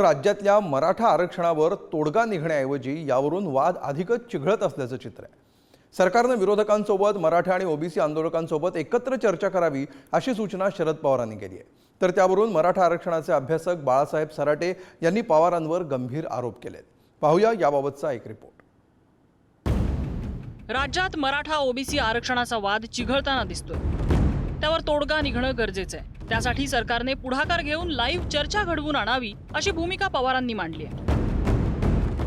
राज्यातल्या मराठा आरक्षणावर तोडगा निघण्याऐवजी यावरून वाद अधिकच चिघळत असल्याचं चित्र आहे. सरकारनं विरोधकांसोबत मराठा आणि ओबीसी आंदोलकांसोबत एकत्र चर्चा करावी अशी सूचना शरद पवारांनी केली आहे. तर त्यावरून मराठा आरक्षणाचे अभ्यासक बाळासाहेब सराटे यांनी पवारांवर गंभीर आरोप केलेत. पाहूया याबाबतचा एक रिपोर्ट राज्यात मराठा ओबीसी आरक्षणाचा वाद चिघळताना दिसतोय. त्यावर तोडगा निघणं गरजेचं आहे. त्यासाठी सरकारने पुढाकार घेऊन लाईव्ह चर्चा घडवून आणावी अशी भूमिका पवारांनी मांडली आहे.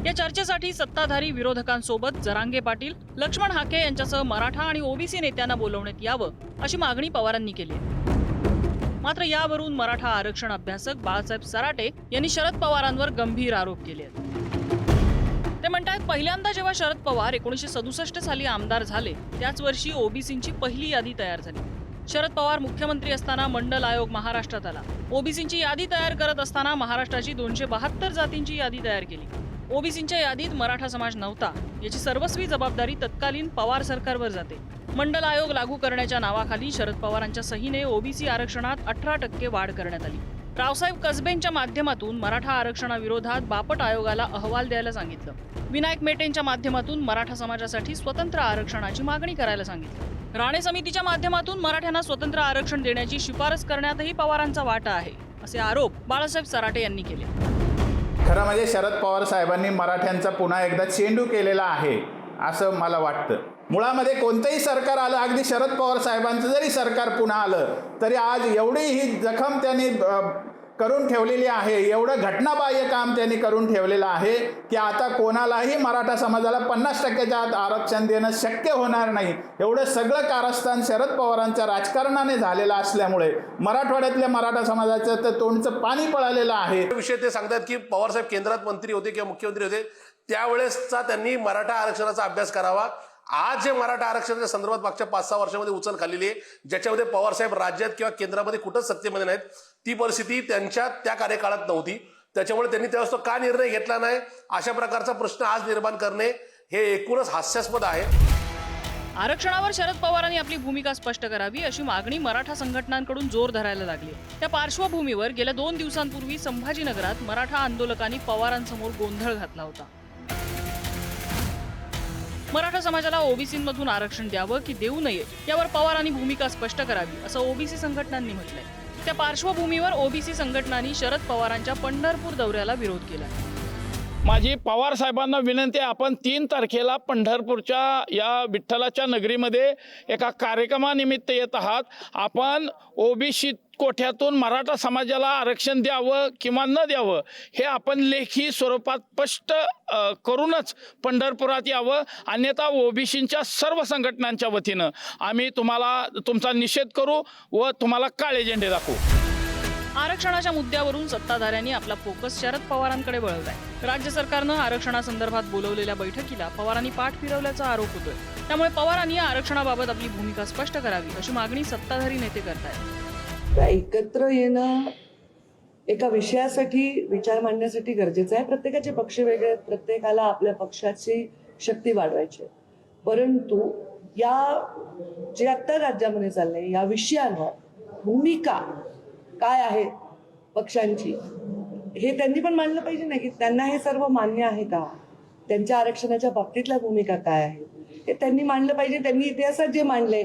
या चर्चेसाठी सत्ताधारी विरोधकांसोबत जरांगे पाटील लक्ष्मण हाके यांच्यासह मराठा आणि ओबीसी नेत्यांना बोलवण्यात यावं अशी मागणी पवारांनी केली आहे. मात्र यावरून मराठा आरक्षण अभ्यासक बाळासाहेब सराटे यांनी शरद पवारांवर गंभीर आरोप केले आहेत. ते म्हणतात पहिल्यांदा जेव्हा शरद पवार एकोणीसशे सदुसष्ट साली आमदार झाले त्याच वर्षी ओबीसींची पहिली यादी तयार झाली. शरद पवार मुख्यमंत्री असताना मंडल आयोग महाराष्ट्रात आला. ओबीसींची यादी तयार करत असताना महाराष्ट्राची दोनशे बहात्तर जातींची यादी तयार केली. ओबीसींच्या यादीत मराठा समाज नव्हता याची सर्वस्वी जबाबदारी तत्कालीन पवार सरकारवर जाते. मंडल आयोग लागू करण्याच्या नावाखाली शरद पवारांच्या सहीने ओबीसी आरक्षणात अठरा टक्के वाढ करण्यात आली. रावसाहेब कसबेंच्या माध्यमातून मराठा आरक्षणाविरोधात बापट आयोगाला अहवाल द्यायला सांगितलं. विनायक मेटेंच्या माध्यमातून मराठा समाजासाठी स्वतंत्र आरक्षणाची मागणी करायला सांगितलं. राणे समितीच्या माध्यमातून मराठ्यांना स्वतंत्र आरक्षण देण्याची शिफारस करण्यातही पवारांचा वाटा आहे असे आरोप बाळासाहेब सराटे यांनी केले. खरं म्हणजे शरद पवार साहेबांनी मराठ्यांचा पुन्हा एकदा चेंडू केलेला आहे. असं मला वाटतं. मुळामध्ये कोणतंही सरकार आलं अगदी शरद पवार साहेबांचं जरी सरकार पुन्हा आलं तरी आज एवढी ही जखम त्यांनी करून ठेवलेली आहे. एवढं घटनाबाह्य काम त्यांनी करून ठेवलेलं आहे की आता कोणालाही मराठा समाजाला पन्नास टक्क्याच्या आत आरक्षण देणं शक्य होणार नाही. एवढं सगळं कारस्थान शरद पवारांच्या राजकारणाने झालेलं असल्यामुळे मराठवाड्यातल्या मराठा समाजाचं तर तोंडचं पाणी पळालेलं आहे. विषय ते सांगतात की पवारसाहेब केंद्रात मंत्री होते किंवा मुख्यमंत्री होते त्यावेळेसचा त्यांनी मराठा आरक्षणाचा अभ्यास करावा. आज जे मराठा आरक्षणाच्या संदर्भात मागच्या पाच सहा वर्षामध्ये उचल खाल्लेली आहे ज्याच्यामध्ये पवारसाहेब राज्यात किंवा केंद्रामध्ये कुठंच सत्तेमध्ये नाहीत ती परिस्थिती त्यांच्या त्या कार्यकाळात नव्हती. त्याच्यामुळे त्यांनी त्यावेळेस तो का निर्णय घेतला नाही अशा प्रकारचा प्रश्न आज निर्माण करणे हे एकूणच हास्यास्पद आहे. आरक्षणावर शरद पवारांनी आपली भूमिका स्पष्ट करावी अशी मागणी मराठा संघटनांकडून जोर धरायला लागली त्या पार्श्वभूमीवर गेल्या दोन दिवसांपूर्वी संभाजीनगरात मराठा आंदोलकांनी पवारांसमोर गोंधळ घातला होता. मराठा समाजाला ओबीसीमधून आरक्षण द्यावं की देऊ नये यावर पवारांनी भूमिका स्पष्ट करावी असं ओबीसी संघटनांनी म्हटलंय. त्या पार्श्वभूमीवर ओबीसी संघटनांनी शरद पवारांच्या पंढरपूर दौऱ्याला विरोध केला. माझी पवार साहेबांना विनंती आहे आपण तीन तारखेला पंढरपूरच्या या विठ्ठलाच्या नगरीमध्ये एका कार्यक्रमानिमित्त येत आहात. आपण ओबीसी कोठ्यातून मराठा समाजाला आरक्षण द्यावं किंवा न द्यावं हे आपण लेखी स्वरूपात स्पष्ट करूनच पंढरपुरात यावं अन्यथा ओबीसींच्या सर्व संघटनांच्या वतीनं आम्ही तुम्हाला तुमचा निषेध करू व तुम्हाला काळे झेंडे दाखवू. आरक्षणाच्या मुद्द्यावरून सत्ताधाऱ्यांनी आपला फोकस शरद पवारांकडे वळवलाय. राज्य सरकारनं आरक्षणासंदर्भात बोलवलेल्या बैठकीला पवारांनी पाठ फिरवल्याचा आरोप होतोय. त्यामुळे पवारांनी आरक्षणाबाबत आपली भूमिका स्पष्ट करावी अशी मागणी सत्ताधारी नेते करतायत. तर एकत्र येणं एका विषयासाठी विचार मांडण्यासाठी गरजेचं आहे. प्रत्येकाचे पक्ष वेगळे आहेत प्रत्येकाला आपल्या पक्षाची शक्ती वाढवायची परंतु या जे आत्ता राज्यामध्ये चाललंय या विषयांवर भूमिका काय आहे पक्षांची हे त्यांनी पण मानलं पाहिजे ना की त्यांना हे सर्व मान्य आहे का? त्यांच्या आरक्षणाच्या बाबतीतल्या भूमिका काय आहे हे त्यांनी मांडलं पाहिजे त्यांनी इतिहासात जे मांडले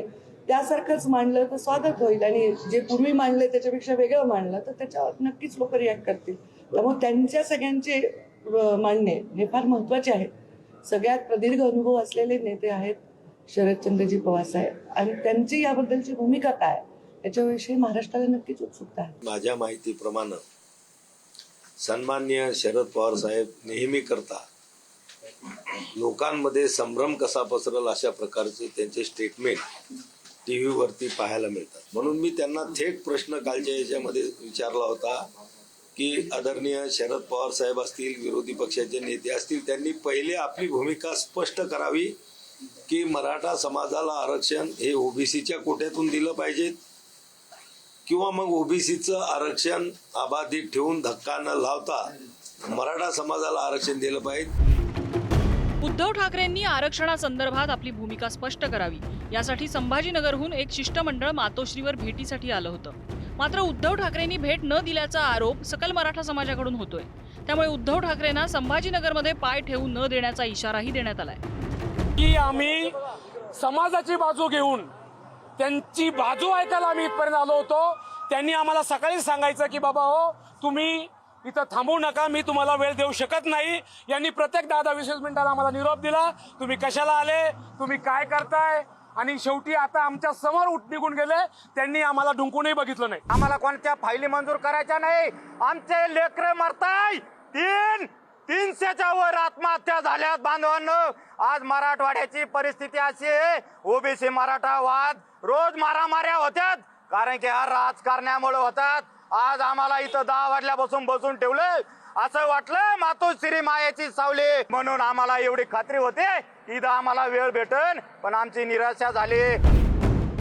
त्यासारखंच मांडलं तर स्वागत होईल आणि जे पूर्वी मांडले त्याच्यापेक्षा वेगळं मांडलं तर त्याच्यावर नक्कीच लोक रिॲक्ट करतील. त्यामुळे त्यांच्या सगळ्यांचे मांडणे हे फार महत्त्वाचे आहे सगळ्यात प्रदीर्घ अनुभव असलेले नेते आहेत शरदचंद्रजी पवार साहेब. आणि त्यांची याबद्दलची भूमिका काय? याच्याविषयी महाराष्ट्राला नक्कीच उत्सुकता आहे. माझ्या माहितीप्रमाणे सन्मान्य शरद पवार साहेब नेहमी करता लोकांमध्ये संभ्रम कसा पसरल अशा प्रकारचे त्यांचे स्टेटमेंट टी व्हीवरती पाहायला मिळतात. म्हणून मी त्यांना थेट प्रश्न कालच्या याच्यामध्ये विचारला होता की आदरणीय शरद पवार साहेब असतील विरोधी पक्षाचे नेते असतील त्यांनी पहिले आपली भूमिका स्पष्ट करावी की मराठा समाजाला आरक्षण हे ओबीसीच्या कोट्यातून दिलं पाहिजे किंवा मग ओबीसीचं आरक्षण अबाधित ठेवून धक्का न लावता मराठा समाजाला आरक्षण दिलं पाहिजे. उद्धव ठाकरेंनी आरक्षणासंदर्भात आपली भूमिका स्पष्ट करावी. यासाठी संभाजीनगरहून एक शिष्टमंडळ मातोश्रीवर भेटीसाठी आलं होतं. मात्र उद्धव ठाकरेंनी भेट न दिल्याचा आरोप सकल मराठा समाजाकडून होतोय. त्यामुळे उद्धव ठाकरेंना संभाजीनगरमध्ये पाय ठेवू न देण्याचा इशाराही देण्यात आलाय. की आम्ही समाजाची बाजू घेऊन त्यांची बाजू ऐकायला आम्ही इथपर्यंत आलो होतो. त्यांनी आम्हाला सकाळी सांगायचं की बाबा हो तुम्ही इथं थांबू नका मी तुम्हाला वेळ देऊ शकत नाही. यांनी प्रत्येक दहा दहा वीस वीस मिनिटाला आम्हाला निरोप दिला. तुम्ही कशाला आले? तुम्ही काय करताय? आणि शेवटी आता आमच्यासमोर उठ निघून गेले. त्यांनी आम्हाला ढुंकूनही बघितलं नाही. आम्हाला कोणत्या फायली मंजूर करायच्या नाही? आमचे लेकरे मरताय. तीन तीनशेच्या वर आत्महत्या झाल्यात बांधवांनो. आज मराठवाड्याची परिस्थिती अशी आहे. ओबीसी मराठा वाद रोज मारामाऱ्या होत्यात. कारण की हा राजकारण्यामुळे होतात. आज आम्हाला इथं दहा वाजल्यापासून बसून ठेवलं. असं वाटलं मातोश्री मायाची सावली. म्हणून आम्हाला एवढी खात्री होते इथं आम्हाला वेळ भेटन पण आमची निराशा झाली.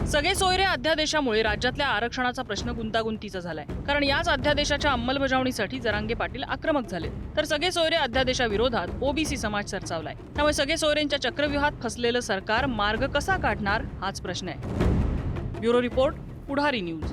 सगळे सोयरे अध्यादेशामुळे राज्यातल्या आरक्षणाचा प्रश्न गुंतागुंतीचा झालाय. कारण याच अध्यादेशाच्या अंमलबजावणीसाठी जरांगे पाटील आक्रमक झाले. तर सगळे सोयरे अध्यादेशाविरोधात ओबीसी समाज सरचावलाय त्यामुळे सगळे सोयरेंच्या चक्रव्यूहात फसलेलं सरकार मार्ग कसा काढणार हाच प्रश्न आहे. Bureau report Pudhari news.